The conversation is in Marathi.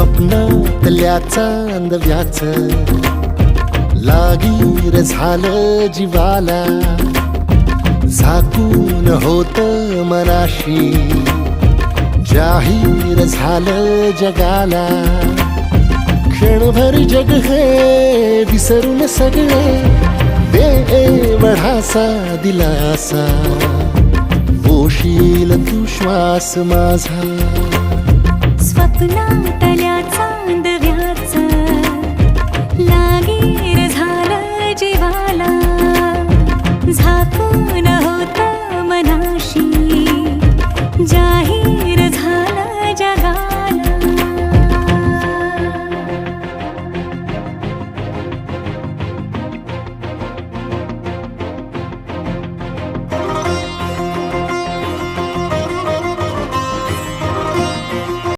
स्वप्नातल्या चांदव्याच लागीर झालं जीवाला. झाकून होत मनाशी. जाहीर झालं जगाला. क्षणभर जग हे विसरून सगळे. दे वढासा दिलासा. पोशील तू श्वास माझा झाकून होता मनाशी. जा